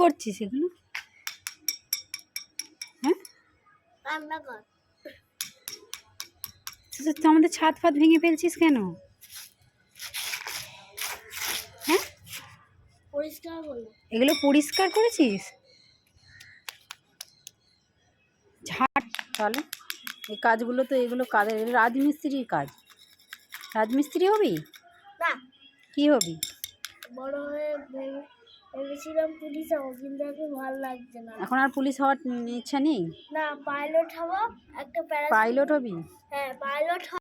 করছিস এগুলো? হ্যাঁ? তুই আমাদের ছাদ ফাত ভেঙে ফেলছিস কেন? হ্যাঁ? এগুলো পরিষ্কার করেছিস? ঝাড় তাহলে এই কাজগুলো তো এগুলো কাজের এগুলো রাজমিস্ত্রির কাজ। রাজমিস্ত্রি হবি? কি হবি? বড় হয়ে ভেবেছিলাম পুলিশ হব কিন্তু এখন ভালো লাগছে না। এখন আর পুলিশ হওয়ার ইচ্ছা নেই? না পাইলট হব একটা প্যারা পাইলট হবি? হ্যাঁ পাইলট